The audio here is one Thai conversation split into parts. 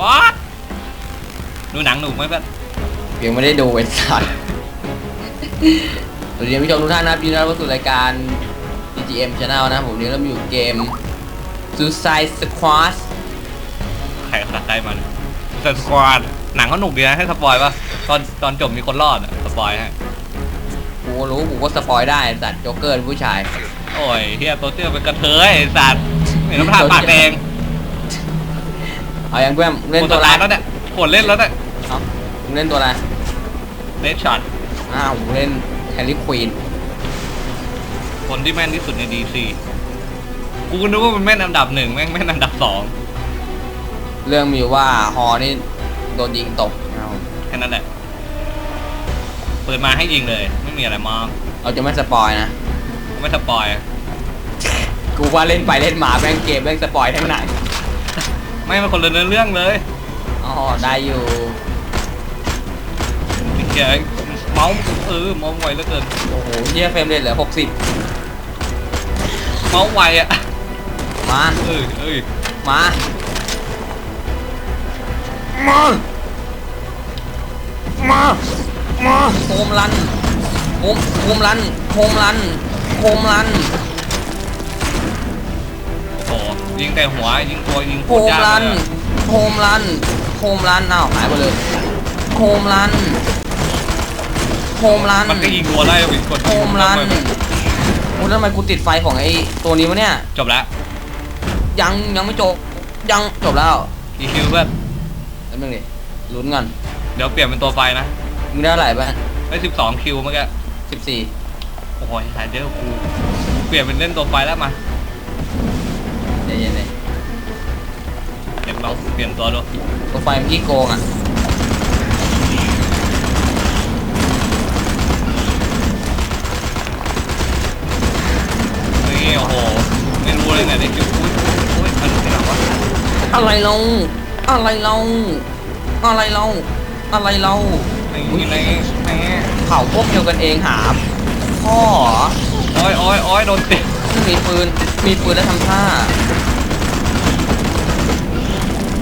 วัดดูหนังหนูไหมเพื่อนยังไม่ได้ดูไอ้สัตว์สวัสดีท่านผู้ชมทุกท่านนะครับยินดีต้อนรับเข้าสู่รายการ DGM Channel นะครับผมวันนี้เราอยู่เกม Suicide Squad ใครเขาตัดได้มันสสควอดหนังเขาหนุกดีนะให้สปอยป่ะตอนตอนจบมีคนรอดอะสปอยให้กูก็รู้กูก็สปอยได้ไอ้สัตว์โจ๊กเกอร์เป็นผู้ชาย โอ้ยเฮียตัวเตี้ยเป็นกระเทยไอ้สัตว์เห็นน้ำตาปากแดง เอายังเพื่อนมึงเล่นคนตัวอะไรตายแล้วเนี่ยปวดเล่นแล้วเนี่ยเอามึงเล่นตัวอะไรเลดช็อตอ้าวมึงเล่นแฮร์รี่ควีนคนที่แม่นที่สุดในดีซีกูก็นึกว่ามันแม่นอันดับหนึ่งแม่งแม่นอันดับสองเรื่องมีอยู่ว่าฮอนี่โดนยิงตกเอาแค่นั้นแหละเปิดมาให้ยิงเลย ไม่มีอะไรมากเราจะไม่สปอยนะไม่สปอยกูว่าเล่นไปเล่นมาแม่งเกมแม่งสปอยทั้งหนัง ไม่เป็นคนละเนื้อเรื่องเลยอ๋อได้อยู่เกียเมาส์เออเมาส์ไวเหลือเกินโอ้โหเยี่ยเฟรมเรทเหลือหกสิบเมาส์ไวอะมาเอ้ยเอ้ยมามามามาโฮมรันโฮมโฮมรันโฮมรันโฮมรัน โอ้โหยิงแต่หัวยิงตัวยิงโคโฮตรมยากรัน เลยอะโฮมรัน โฮมรันอ้าวหายไปเลย โฮมรัน โฮมรัน มันก็ยิงตัวได้อีกคนโฮมรันโอ้แล้วทำไมกูติดไฟของไอ้ตัวนี้วะเนี่ย จบแล้วยังยังไม่จบ ยังจบแล้วอีคิวเพื่อนแล้วมึงดิลุ้นก่อนเดี๋ยวเปลี่ยนเป็นตัวไฟนะมึงได้เท่าไหร่บ้างได้สิบสองคิวเมื่อกี้ สิบสี่โอ้โหหายเดอร์กูเปลี่ยนเป็นเล่นตัวไฟแล้วมา ใจเย็นเลยเดี๋ยวลองเปลี่ยนตัวดูตัวไฟเมื่อกี้โกงอะนี่โอ้โห ไม่รู้เลยเนี่ยได้คิวอุ้ยอุ้ยอันนี้ที่ไหนวะอะไรเรา อะไรเรา อะไรเรา อะไรเราในในในเผาพวกเดียวกันเองหาพ่อเหรอโอ้ยโอ้ยโอ้ยโดนติดมีปืน มีปืนแล้วทำท่า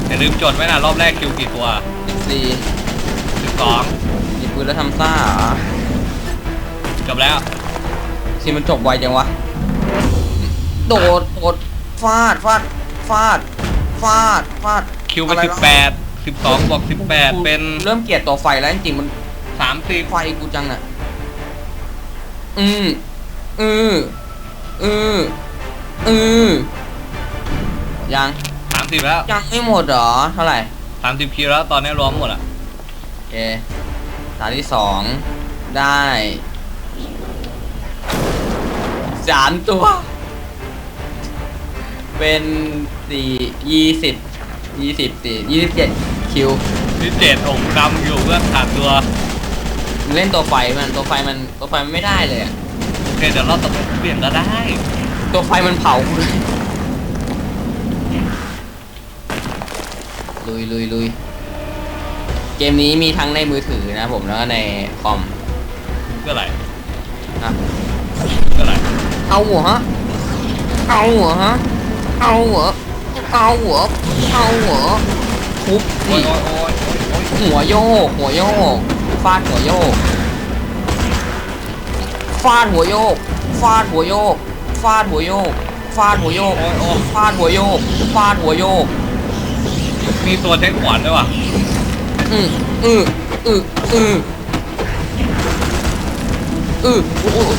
อย่าลืมจดไว้นะรอบแรกคิวกี่ตัวสิบสี่สิบสองมีปืนแล้วทำท่าเหรอจบแล้วที่มันจบไวจังวะ โดดโดดฟาดฟาดฟาดฟาดฟาดคิวไปอะไรสิบวะแปดสิบสองบวกสิบแปดเป็นเริ่มเกลียดตัวไฟแล้วจริงๆมันสามสิบไฟกูจังอะ อืมอืออืออือยัง สามสิบแล้วยังไม่หมดเหรอ เท่าไหร่สามสิบคิวแล้วตอนนี้รวมหมดอะโอเคฐานที่สองได้สามตัว เป็นสี่ยี่สิบยี่สิบสี่ยี่สิบเจ็ดคิวที่เจ็ดองค์ดำอยู่เพื่อนขาดตัวมึงเล่นตัวไฟมันตัวไฟมันตัวไฟมันไม่ได้เลยอะโอเคเดี๋ยวเราต้องเปลี่ยนก็ได้ ตัวไฟมันเผากูเลย ลุยลุยลุยเกมนี้มีทั้งในมือถือนะผมแล้วก็ในคอมเพื่ออะไรนะเพื่ออะไรเอาหัวฮะเอาหัวฮะเอาหัวเอาหัวเอาหัวทุบโอ้ดิยโอ้ยโอ้ยโอ้ยโอ้ยหัวโยกหัวโยกฟาดหัวโยกฟาดหัวโยกฟาดหัวโยกฟาดหัวโยกฟาดหัวโยกโอ้ยโอ้ยฟาดหัวโยกฟาดหัวโยก มีตัวเทคขวานด้วยว่ะอืออืออืออืออืออุ๊ยอุ๊ยอุ๊ย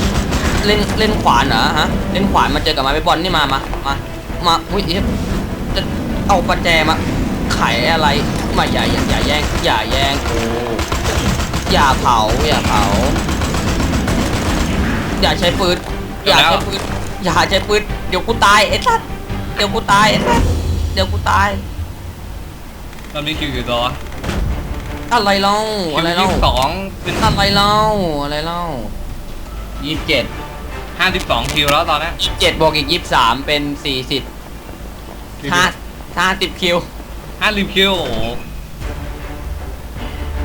เล่นเล่นขวานเหรอฮะ เล่นขวานมาเจอกับไม้เบสบอลนี่มามามามาอุ้ยจะเอาประแจมาไขอะไรมาอย่าอย่าอย่าแย่งอย่าแย่งกูอย่าเผาอย่าเผา อย่าใช้ปืนอย่าใช้ปืนอย่าใช้ปืนเดี๋ยวกูตายไอ้สัสเดี๋ยวกูตายไอ้สัสเดี๋ยวกูตาย ตอนนี้คิวกี่ตัววะอะไรเล่าคิวอะไรยี่เล่าสิบสองเป็นอะไรเล่าอะไรเล่ายี่สิบเจ็ดห้าสิบสองคิวแล้วตอนนี้ยี่สิบเจ็ดบวกอีกยี่สิบสามเป็นสี่สิบห้าห้าสิบคิวห้าสิบคิวโอ้โห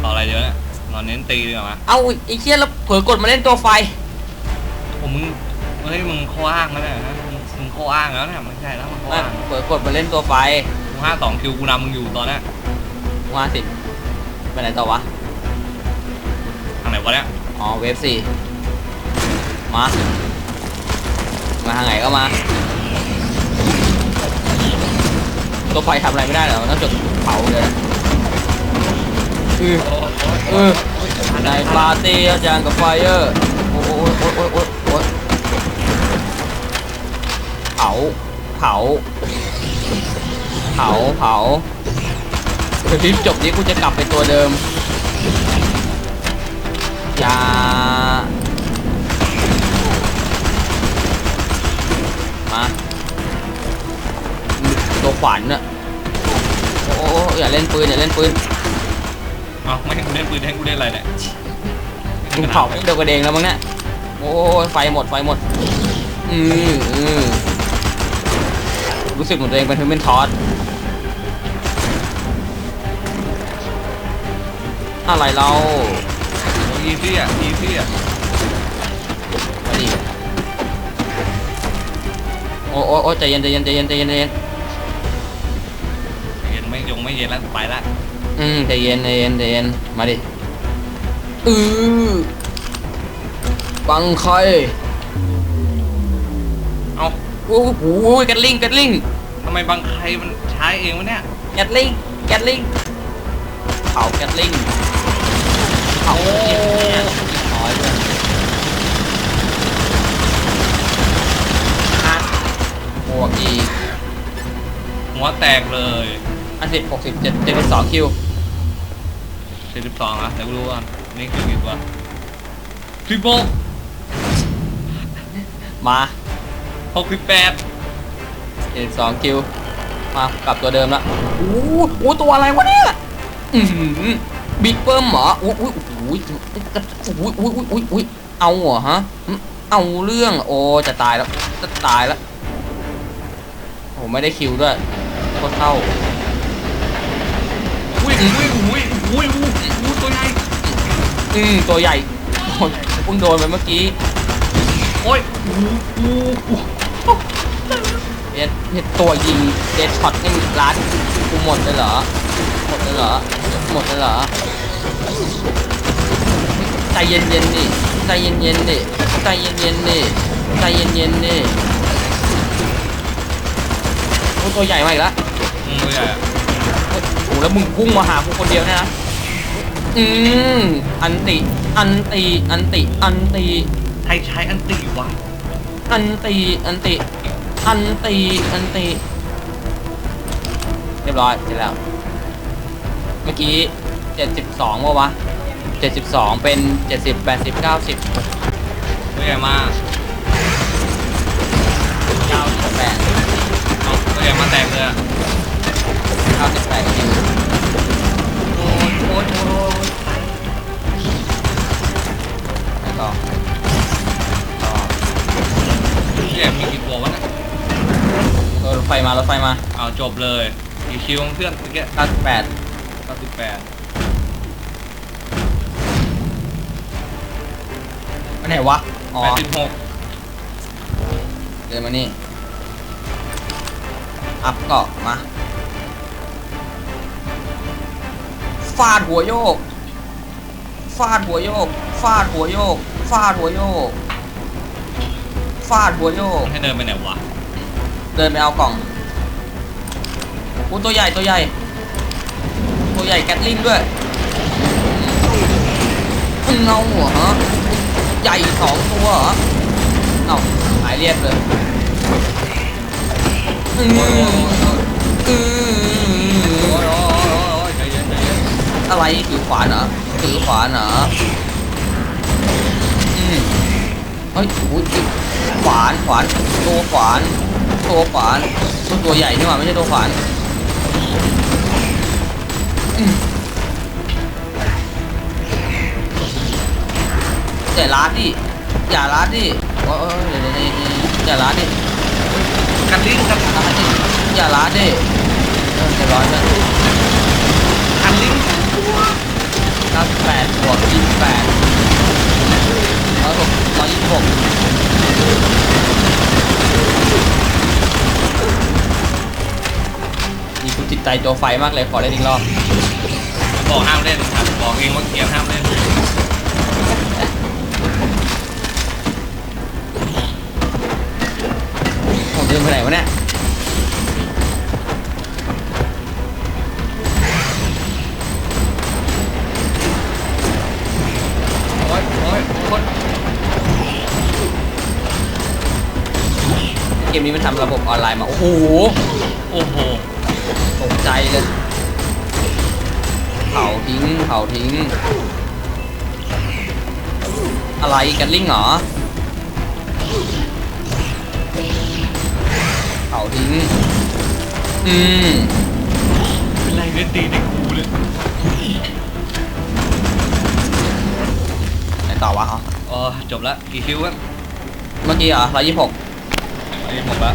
ต่ออะไรเดี๋ยวเนี่ยนอนเน้นตีดีกว่ามั้ยเอาไอ้เชี่ยแล้วเผลอกดมาเล่นตัวไฟผมมึงเฮ้ยมึงข้ออ้างนะเนี่ยฮะมึงมึงข้ออ้างแล้วเนี่ยไม่ใช่แล้วมันข้อไม่อ้างเปิดกดมาเล่นตัวไฟกูห้าสองคิวกูนำมึงอยู่ตอนเนี้ ยมาสิไปไหนต่อวะ ทางไหนวะเนี่ยอ๋อ เวฟสี่มา มาทางไหนก็มา ตัวไฟทำอะไรไม่ได้หรอกนอกจากเผาเลยอือโอ้ยโอ้ยเออในปาร์ตี้อาจารย์กับไฟเออร์โอ้โหโอ้ยโอ้ยโอ้ยโอ้ยเผา เผา เผา เผาเดี๋ยวคลิปจบนี้กูจะกลับไปตัวเดิม อย่า มา ตัวขวานน่ะโอ้โหอย่าเล่นปืนอย่าเล่นปืนเอาไม่ให้กูเล่นปืนให้กูเล่นอะไรเนี่ยมึงเผาไม่เดียวกระเดงแล้วมั้งเนี่ยโอ้ยไฟหมดไฟหมด อืออือรู้สึกเหมือนตัวเองเป็นฮิวแมนทอส อะไรเราอีซี่อะอีซี่อะมาดิโอ้โอ้โอ้ใจเย็นใจเย็นใจเย็นใจเย็นใจเย็นเย็นไม่ยงไม่เย็นแล้วไปละอืมใจเย็นใจเย็นใจเย็นมาดิอือบังใครเอาโอ้โหกัดลิงกัดลิงทำไมบางใครมันใช้เองวะเนี่ยแกตลิง แกตลิงเผาแกตลิงเผาน้อยเลยอะบวกอีกหัวแตกเลยอันสิบหกสิบเจ็ดเจ็ดสิบสองคิวสี่สิบสองอะเดี๋ยวกูรู้ก่อนนี่คือกี่ตัวทริปเปิลมาหกสิบแปดเจ็ดสิบสองคิวมากลับตัวเดิมละโอ้โหโอ้ตัวอะไรวะเนี่ย อือหือบิ๊กเบิ้มเหรออุ้ยอุ้ยอุ้ยอุ้ยอุ้ยอุ้ยอุ้ยอุ้ยเอาเหรอฮะอืมเอาเรื่องโอ้จะตายแล้วจะตายแล้วโอ้ไม่ได้คิวด้วยโคตรเข้าอุ้ยอุ้ยอุ้ยอุ้ยอุ้ยอุ้ยตัวใหญ่อืมตัวใหญ่โอ้ยเพิ่งโดนไปเมื่อกี้โอ้ยอู้อู้อู้ เน็ตเน็ตตัวยิงเดดช็อตนี่ร้านกูหมดเลยเหรอ หมดเลยเหรอ หมดเลยเหรอ ใจเย็นเย็นๆดิใจเย็นเย็นๆดิใจเย็นเย็นๆดิใจเย็นเย็นๆดิโอ้ตัวใหญ่มาอีกแล้วอืมตัวใหญ่อะโอ้โหแล้วมึงพุ่งมาหากูคนเดียวเนี่ยนะ อืมอันติ อันติ อันติ อันติ ใครใช้อันตีวะ อันตีอันติ อันตีอันติเรียบร้อยเสร็จแล้ว เมื่อกี้เจ็ดสิบสองวะวะเจ็ดสิบสองเป็นเจ็ดสิบแปดสิบเก้าสิบตัวใหญ่มากเก้าสิบแปดเอาตัวใหญ่มาแตกเลยอะเก้าสิบแปดคิวโอ้ยโอ้ยโอ้ยแล้วก็ก็ตัวใหญ่มีกี่ตัววะเนี่ย เออรถไฟมารถไฟมาเอาจบเลยกี่คิวเพื่อนเมื่อกี้เก้าสิบแปดเก้าสิบแปดไปไหนวะ อ๋อแปดสิบหกเดินมานี่ อัพเกาะมา ฟาดหัวโยก ฟาดหัวโยก ฟาดหัวโยก ฟาดหัวโยก ฟาดหัวโยก ให้เดินไปไหนวะ เดินไปเอากล่องอู้ตัวใหญ่ตัวใหญ่ ตัวใหญ่แกตลิงด้วยเงาหัวฮะใหญ่สองตัวเหรอเอ้าหายเรียบเลยอืมอืมอะไรถือขวานเหรอถือขวานเหรออืมเฮ้ยอุ้ยขวานขวานตัวขวาน ตัวขวานตัวตัวใหญ่นี่หว่าไม่ใช่ตัวขวานอืมอย่าลาดดิอย่าลาดดิโอ้ยเดี๋ยวเดี๋ยวเดี๋ยวอย่าลาดดิกันลิ้งกันลาดดิอย่าลาดดิเออเรียบร้อยเลยกันลิ้งเก้าสิบแปดบวกยี่สิบแปดร้อยหกร้อยยี่สิบหก ใจโจไฟมากเลยขอเล่นอีกรอบบอกห้ามเล่นครับบอกเองว่าเกียร์ห้ามเล่นผมเดินไปไหนวะเนี่ยโอ๊ยโอ๊ยโอ๊ยเกมนี้มันทำระบบออนไลน์มา โอ้โห โอ้โหตกใจ เลยเผาทิ้งเผาทิ้ง อะไรกันลิงเหรอเผาทิ้ง อืมเป็นไรเล่นตีในกูเลยไหนต่อวะอ๋ออ๋อจบละกี่คิววะเมื่อกี้เหรอร้อยยี่สิบหกอันนี้หมดละ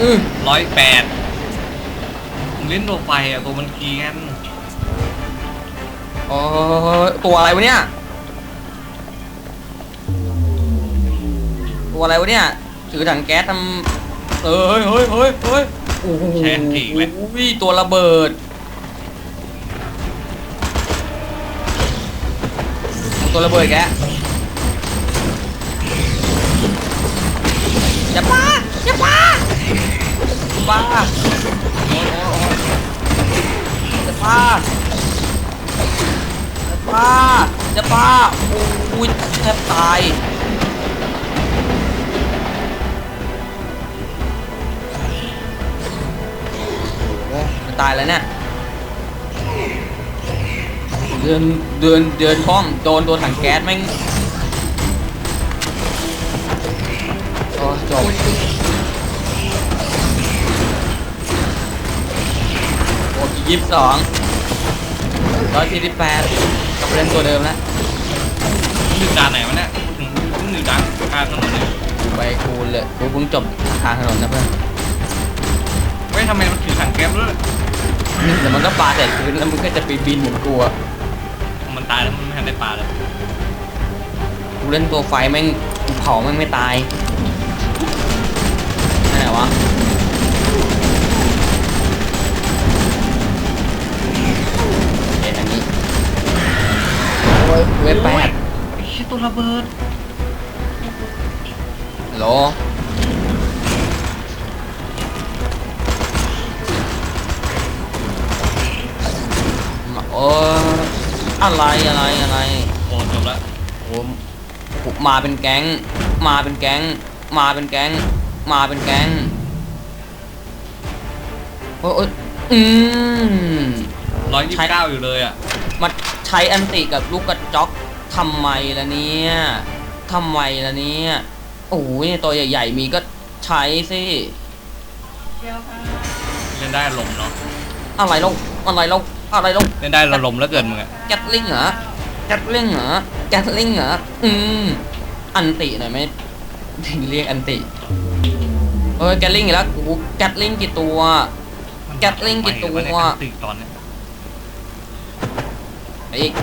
อือร้อยแปดมึงเล่นตัวไฟอะตัวมันเกรียนโอ้ยตัวอะไรวะเนี่ย ตัวอะไรวะเนี่ย ถือถังแก๊สทำเอ้ยเฮ้ยเฮ้ยเฮ้ยโอ้โหแชนทีกเลย อุ้ยตัวระเบิด ตัวระเบิดแกอย่าป้าอย่าป้า ป้าโอ้ยโอ้ยโอ้ยอย่าป้าอย่าป้าอย่าป้าโอ้ยแทบตายจะตายแล้วเนี่ยเดินเดินเดินคล่องโดนตัวถังแก๊สแม่งโอ้จบ ยี่สิบสองร้อยสี่สิบแปดกลับไปเล่นตัวเดิมแล้วมึงอยู่ด่านไหนวะเนี่ยถึงมึงอยู่ด่านกลางถนนเนี่ยไปกูเลยกูเพิ่งจบทางถนนนะเพื่อนเฮ้ยทำไมมันถือถังแก๊สด้วยเดี๋ยวมันก็ปาใส่พื้นแล้วมันก็จะไปบินเหมือนกูอะมันตายแล้วมันไม่ทันได้ปลาเลยกูเล่นตัวไฟแม่งกูเผาแม่งไม่ตายนั่นไหนวะ ยเว็บแปดไอ้เหี้ยตัวระเบิดฮัลโหลโอ้ยอะไรอะไรอะไรโอ้จบละโอ้โหมาเป็นแก๊ง มาเป็นแก๊ง มาเป็นแก๊ง มาเป็นแก๊งโอ้ยโอ้ยอืมร้อยยี่สิบเก้าอยู่เลยอะ มาใช้อันติกับลูกกระจอกทำไมล่ะเนี่ยทำไมล่ะเนี่ยโอ้ยตัวใหญ่ๆมีก็ใช้สิเล่นได้ลมณ์เนาะอะไรลงอะไรลงอะไรลงเล่นได้ลมณ์แล้วเกินมึงอะแกตลิงเหรอแกตลิงเหรอแกตลิงเหรออืมอันติหน่อยไหมถึงเรียกอันติเอ้ยแกตลิงอีกแล้วโอ้โหแกตลิงกี่ตัว แกตลิงกี่ตัวติดตอนเนี้ยไอ้อีก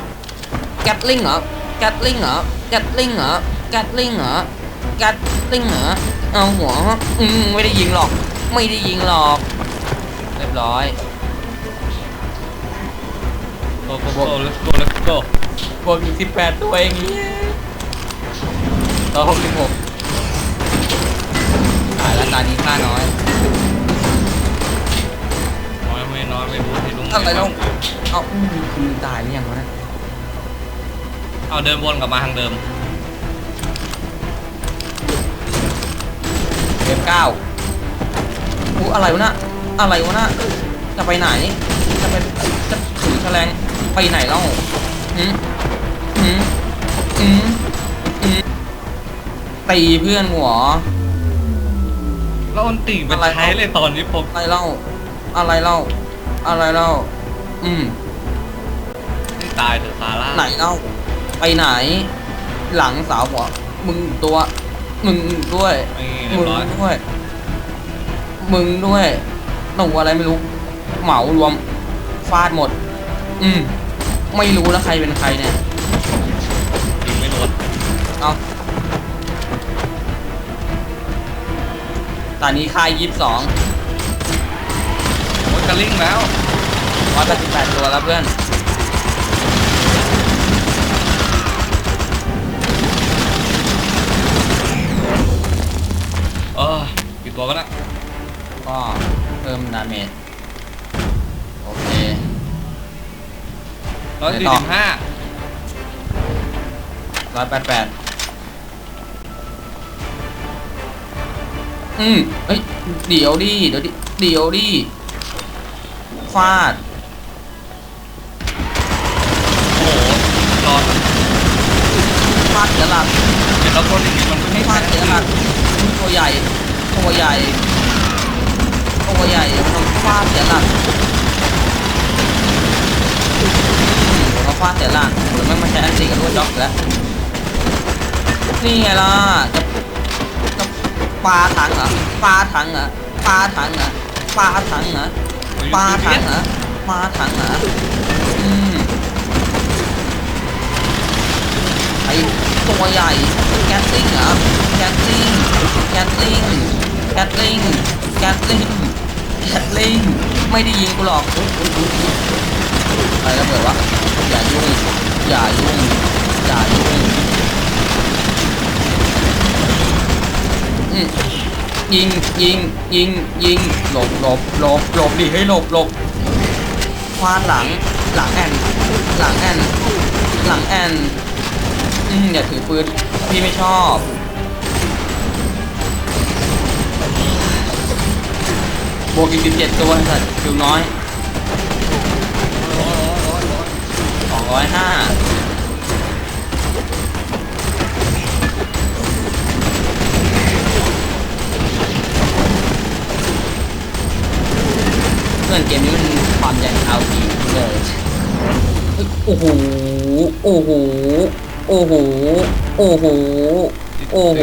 แกตลิงเหรอแกตลิงเหรอแกตลิงเหรอแกตลิงเหรอแกตลิงเหรอเอาหัวอืมไม่ได้ยิงหรอก ไม่ได้ยิงหรอก เรียบร้อย โก้โก้โก้ let's go let's go บวกอีกสิบแปดตัวเองต่อหกสิบหกตายแล้วตานี้ค่าน้อย น้อยไม่น้อยไม่รู้ที่ลุงอะไรลง เอ้าอืมคุณตายหรือยังวะเนะเอาเดินวนกลับมาทางเดิมเวฟเก้าอู้อะไรวะน่ะอะไรวะน่ะจะไปไหน จะไปจะถือแฉลงไปไหนเล่าหืมหืมหืมหืมตีเพื่อนหัวแล้วอันติไปอะไรใช้เลยตอนนี้ผมอะไรเล่า อะไรเล่า อะไรเล่า อืมไม่ ตายเถอะซาร่าไหนเล่าไปไหน หลังสาวหัวมึงตัวมึงด้วยไอ้เรียมึบงร้อยด้วย มึงด้วยหนูอะไรไม่รู้ เหมารวมฟาดหมด อืม ไม่รู้แล้วใครเป็นใครเนี่ย ยิงไม่โดนเอาตอนนี้ค่ายยี่สิบสองโอ้ยกระลิ่งแล้วร้อยแปดสิบแปดตัวแล้วเพื่อน กี่ตัวกันนะก็เพิ่มดาเมจโอเคร้อยไหนสี่ต่อสิบห้าร้อยแปดแปดอืมเอ้ย เดี๋ยวดิ เดี๋ยวดิ เดี๋ยวดิ ฟาด โอ้โหรอดฟาดเสียหลักเห็นแล้วคนอย่างนี้มันไม่ฟาดเสียหลักตัวใหญ่ ตัวใหญ่ตัวใหญ่ทำฟาดเสียหลักเราฟาดเสียหลักหรือไม่มาใช้อันตีกับรวดจ็อกแล้วนี่ไงล่ะจะจะปลาถังเหรอปลาถังเหรอปลาถังเหรอปลาถังเหรอปลาถังเหรอปลาถังเหรออืมไอตัวใหญ่แกตลิงเหรอแกตลิงแกตลิง แกตลิงแกตลิงแกตลิงไม่ได้ยิงกูหรอกอะไรระเบิดวะอย่ายุ่งอย่ายุ่งอย่ายุ่งอืมยิงยิงยิงยิงหลบหลบหลบหลบดิให้หลบหลบคว้านหลังหลังแอนหลังแอนหลังแอนอืมอย่าถือปืนพี่ไม่ชอบ บวกอีกสิบเจ็ดตัวสัตว์คิวน้อยสองร้อยห้าเพื่อนเกมนี้มันความใหญ่เอาทีเลยโอ้โห โอ้โห โอ้โห โอ้โห โอ้โห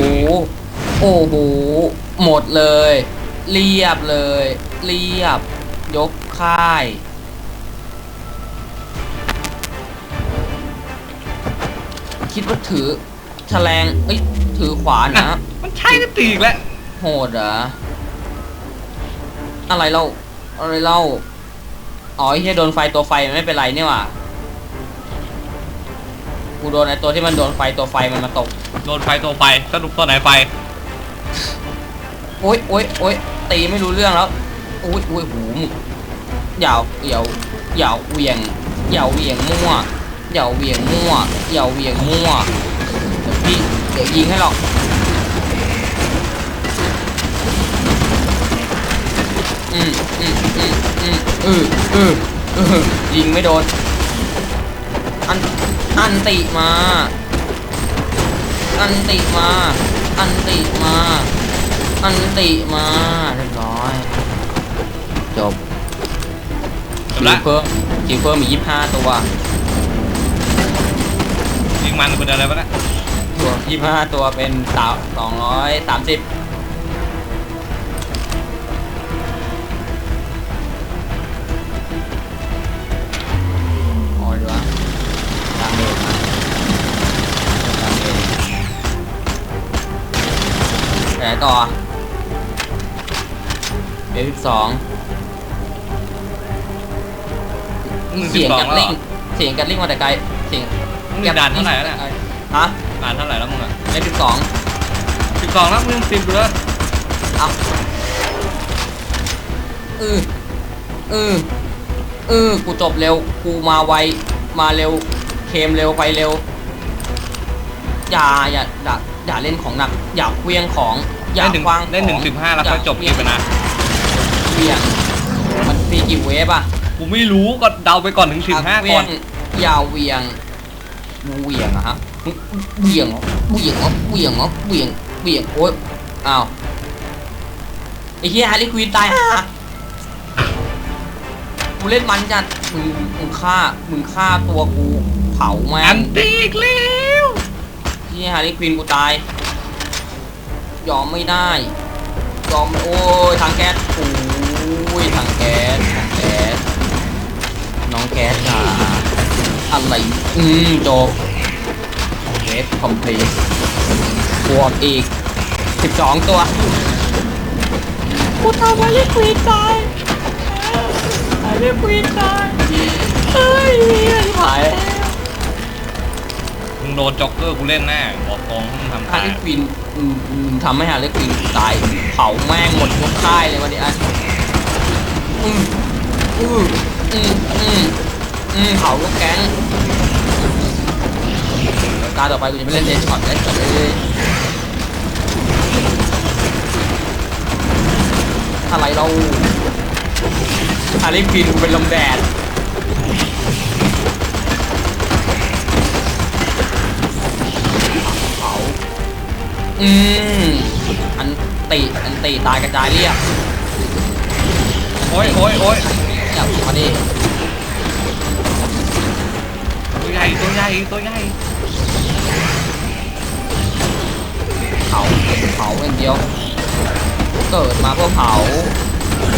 โอ้โห หมดเลย เรียบเลย เรียบ ยกค่าย คิดว่าถือแฉลงเอ้ย ถือขวานนะ มันใช่กันตีอีกแล้วโหดเหรอ อะไรเล่า อะไรเล่า อ๋อไอ้เหี้ยโดนไฟตัวไฟมันไม่เป็นไรนี่หว่ากูโดนไอ้ตัวที่มันโดนไฟตัวไฟมันมาตก โดนไฟตัวไฟสรุปตัวไหนไฟ โอ๊ยโอ๊ยโอ๊ยตีไม่รู้เรื่องแล้วโอ๊ยโอ๊ยหูมึงอย่าอย่าอย่าเวียงอย่าเวียงมั่วอย่าเวียงมั่วอย่าเวียงมั่วเดี๋ยวพี่เดี๋ยวยิงให้หรอกอืมอืมอืมอืมเออเออเออยิงไม่โดนอันอันติมา อันติมา อันติมา อันติมาเรียบร้อย จบจบละคิวเพิ่มคิวเพิ่มมียี่ห้าตัวยิงมันเป็นอะไรวะเนะตัวยี่ห้าตัวเป็นสาวสองร้อยสามสิบโอ้ยวะดาเมจมาดาเมจไปไหนต่อ เบสิบสองหนึ่งสิเสีบยงสองกัดแล้วเหรลิองเสียงกัดลิงมาแต่ไกลเสียงมึงด่านเท่าไหร่แล้วเนี่ยฮะด่านเท่าไหร่แล้วมึงอะเบสิบสองสิบสองแล้วมึงสิบดูแล้วเอาเออเออเออกูจบเร็วกูมาไวมาเร็วเคมเร็วไปเร็ว อย่าอย่าอย่าอย่าเล่นของหนัก อย่าเควียงของอย่าได้ถึงคว้างได้ถึงของสิบห้าแล้วก็อย่จบเกมไปนะเค วียง มันมีกี่เวฟอะกูไม่รู้ก็เดาไปก่อนถึงสิบห้าเวีก่ยอนงอย่าเวียงเวียงอะฮะเวียงเหรอเวียงเหรอเวียงเหรอเวียงเวียงโอ๊ยอ้าวไอ้เหี้ยฮาริควีนตายฮะกูเล่นมันจัดมึงมึงฆ่ามึงฆ่าตัวกูเผาแม่อังนตีอีกแล้วเหี้ยฮาริควีนกูตาย ยอมไม่ได้ ยอมโอ้ยทางแก๊สโอ้ ยทางแก๊สทางแก๊สน้องแก๊สจ๋าอะไรอืมจบเวฟคอมพลีทบวกอีก 12 ตัวกูทำอะไรควีนตายอะไรควีนตายเฮ้ยหายมึงโดนจ็อกเกอร์กูเล่นแน่บอกตรงมึงทำฮาตายร์ลีควินอืมอืมทำให้ฮาร์ลีควินตายเผาแม่งหมดยกค่ายเลยวันนี้อะ อืมอืมอืมอืมอืมเผายกแก๊งตาต่อไปกูจะไปเล่นเดนช็อตเล่นช็อตเลยอะไรเราฮาร์ลีควินกูเป็นลมแดดเผาอืมอันติอันติตายกระจายเรียบ โอ้ยโอ้ยโอ้ยจับมาดิตัวใหญ่ตัวใหญ่ตัวใหญ่เผาเผาอย่างเดียว เกิดมาเพื่อเผา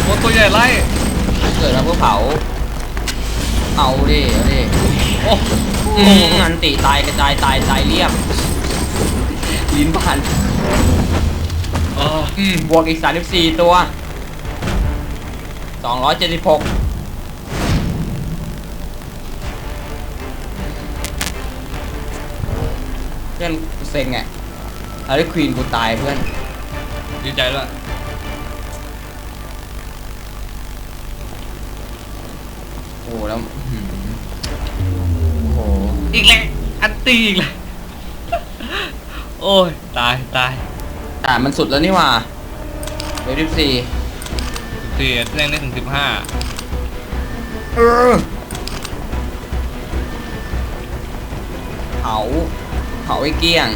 โอ้ตัวใหญ่ไล่เกิดมาเพื่อเผาเอาดิเอาดิโอ้อืมอันติตายกระจายตายตายเรียบลิ้นพันเอออืมบว กอีก34ตัว276เพื่อนกูเซ็งไงอาริควีนกูตายเพื่อน ดีใจด้วยโอ้แล้วอื้อหือโอ้โหอีกแล้วอันตีอีกแล้ว โอ้ย ตายตายแต่มันสุดแล้วนี่หว่าเวฟสี่สี่ เล่นได้ถึงสิบห้าเออเผาเผาไอ้เกลี้ยง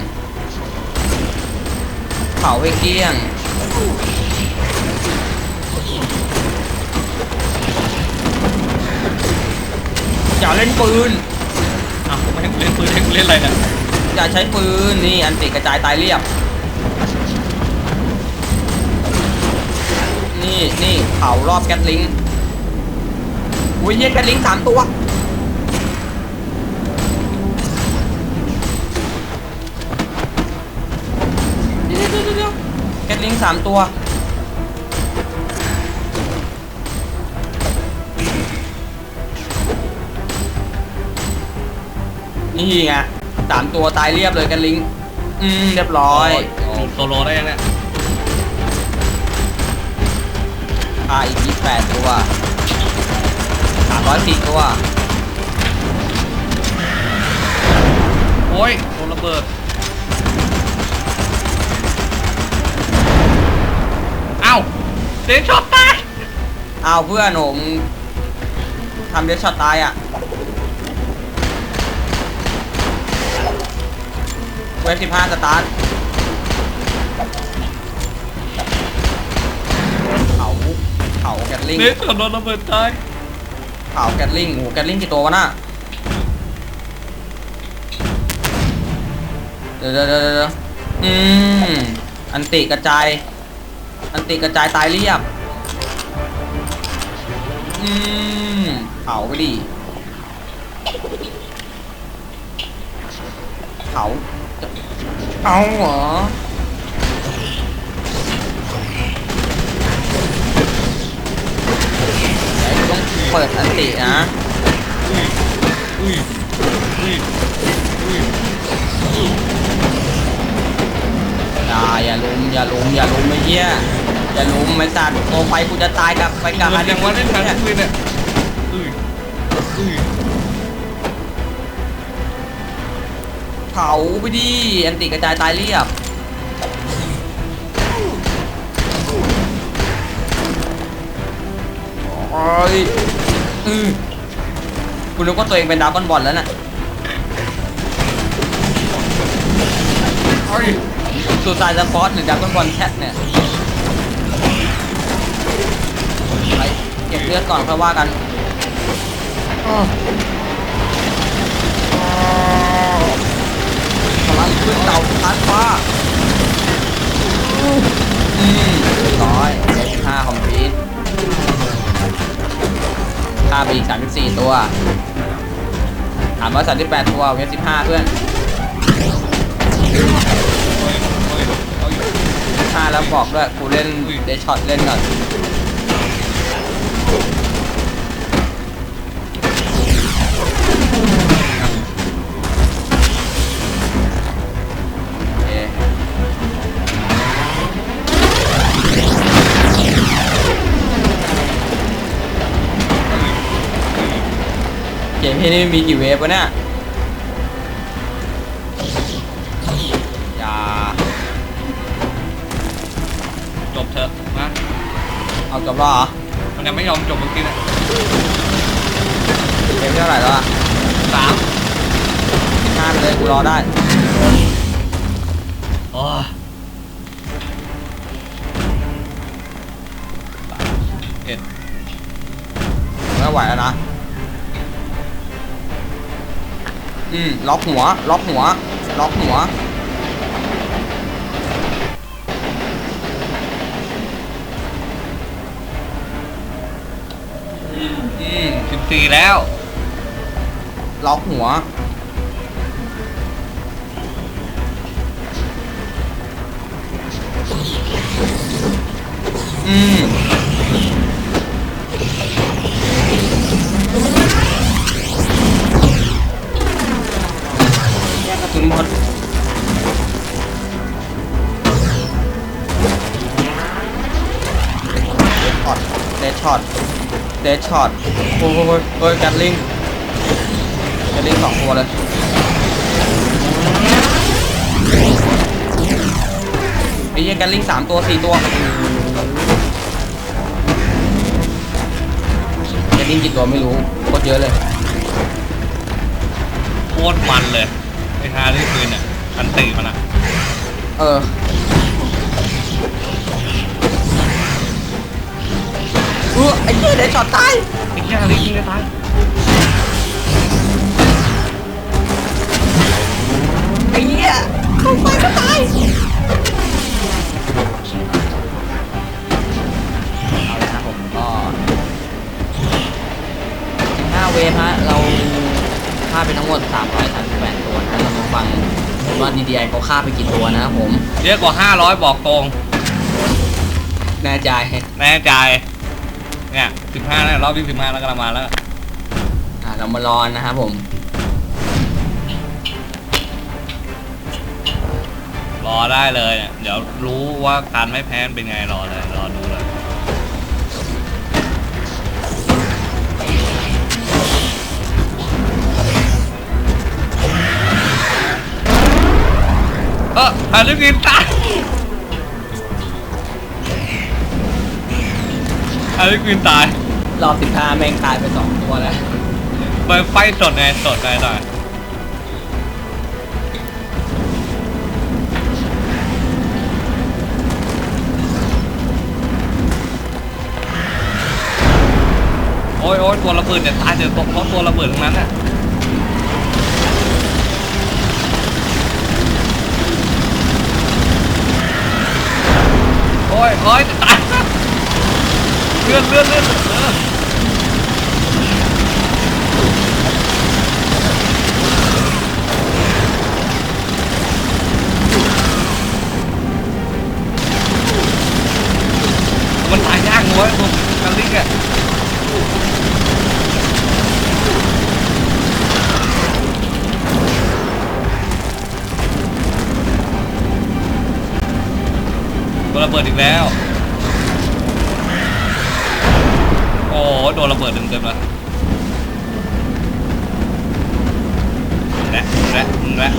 เผาไอ้เกลี้ยงอย่าเล่นปืนอ้าวไม่ให้กูเล่นปืนให้กูเล่นอะไรเนี่ยอย่าใช้ปืนนี่อันติกระจายตายเรียบ นี่นี่เผารอบแกตลิงอุ้ยเยี่ยแกตลิงสามตัวเดี๋ยวเดี๋ยวเดี๋ยวแกตลิงสามตัวนี่ไงสามตัวตายเรียบเลยแกตลิง อืม เรียบร้อยหลุดโซโลได้ยังเนี่ย อ่าอีกยี่แปดตัวสามร้อยสี่ตัวโอ้ยโดนระเบิด เอ้าเดนช็อตตายอ้าวเพื่อนผมทำเดชช็อตตายอะเวฟสิบห้าสตาร์ท ลิงเดนช็อตโดนระเบิดตายเผาแกตลิงโอ้โหแกตลิงกี่ตัววะน่ะเดี๋ยวเดี๋ยวเดี๋ยวเดี๋ยวอืมอันติกระจาย อันติกระจายตายเรียบ อืมเผาไปดิเผา เอาเหรอ เปิดอันตินะอย่าอย่าลุมอย่าลุมอย่าลุมไอ้เหี้ยอย่าลุมไอ้สัตว์โตไปกูจะตายกับไปกับเงินยังว่าเล่นทางเนี่ยปืนเนี่ยอุ้ยอุ้ยเผาไปดิอันติกระจายตายเรียบโอ้ย อือกูนึกว่าตัวเองเป็นดราก้อนบอลแล้วน่ะเฮ้ยสูซายสปอร์ตหรือดราก้อนบอลแคทเนี่ยไปเก็บเลือดก่อนค่อยว่ากันอ้ออ้อกำลังขึ้นเต่าทัดฟ้าอืมเรียบร้อยเอฟห้าคอมพลีท ค่าไปอีก 34 ตัว ถามว่า38 ตัวเวฟ15 เพื่อนเฮ้ยเฮ้ยเอาอยู่ทห้าแล้วบอกด้วยกูเล่นเดช็อตเล่นก่อน เกมที่นี่มีกี่เวฟวะเนี่ยอย่าจบเถอะนะเอาจบแล้วเหรอมันยังไม่ยอมจบเมื่อกี้นะเกมที่เท่าไหร่แล้วอะสามห้าไปเลยกูรอได้โอ้ยเอ็ดไม่ไหวแล้วนะ อืมล็อกหัว ล็อกหัว ล็อกหัว อืมสิบสี่แล้ว ล็อกหัว อืม ดดช็อตโอ้โหโอ้ยกัดลิงกัดลิงสองตัวเลยไอ้เหี้ยกัดลิงสามตัวสี่ตัวกัดลิงกี่ตัวไม่รู้โคตรเยอะเลยโคตรมันเลยไอ้ฮาที่คืนเนี่ยอันตีมันอะเออ ไอ้เหี้ยเดดช็อตตายไอ้เหี้ยฮาที่ยิงได้ตายไอ้เหี้ยเข้าไปก็ตายเอาละครับผมก็5เวฟฮะเราฆ่าไปทั้งหมด 338 ตัวนะเรามาฟังว่า DDI เขาฆ่าไปกี่ตัวนะครับผม เยอะกว่าห้าร้อยบอกตรง แน่ใจ แน่ใจ เนี่ยสิบห้าแล้วรอบที่สิบห้าแล้วกำลังมาแล้วอ่าเรามารอนะครับผม รอได้เลยเนี่ยเดี๋ยวรู้ว่าการไม่แพ้เป็นไงรอเลยรอดูเลยเออฮาริกินตาย ฮาริกินตายรอบ15แม่งตายไป2ตัวแล้วไปไฟสดไงสดไงหน่อยโอ้ยโอ้ยตัวระเบิดเนี่ยตายเดี๋ยวตกเพราะตัวระเบิดทั้งนั้นน่ะโอ้ยโอ้ยตาย เลื่อดเลื่อดเลือดเออมันตายยากน้อยตัวกันลิกอะระเบิดอีกแล้ว โอ้โหโดนระเบิดเต็มๆเลยและและและ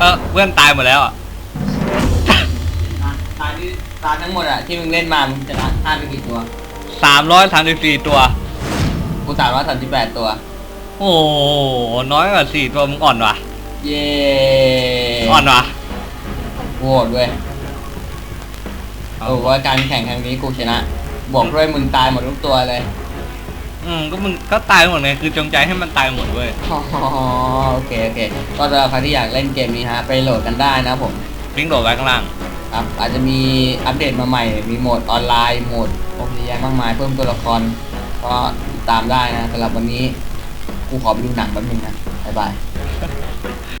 เออเพื่อนตายหมดแล้วอะตายที่ตายทั้งหมดอะที่มึงเล่นมา มึงชนะฆ่าไปกี่ตัวสามร้อยสามสิบสี่ตัว กูสามร้อยสามสิบแปดตัว โอ้โหน้อยกว่าสี่ตัวมึงอ่อนว่ะเย้อ่อนว่ะ โหวตเว้ยโอ้ว่าการแข่งครั้งนี้กูชนะ บอกด้วยมึงตายหมดทุกตัวเลย อืมก็มึงก็ตายหมดไงคือจงใจให้มันตายหมดเว้ยอ๋อโอเคโอเค ก็สำหรับใครที่อยากเล่นเกมนี้ฮะ ไปโหลดกันได้นะครับผมลิงก์โดดไว้ข้างล่างครับอาจจะมีอัปเดตมาใหม่ มีโหมดออนไลน์โหมดโอ้ยแยะมากมายเพิ่มตัวละคร ก็ติดตามได้นะสำหรับวันนี้ กูขอไปดูหนังแป๊บนึงนะบ๊ายบาย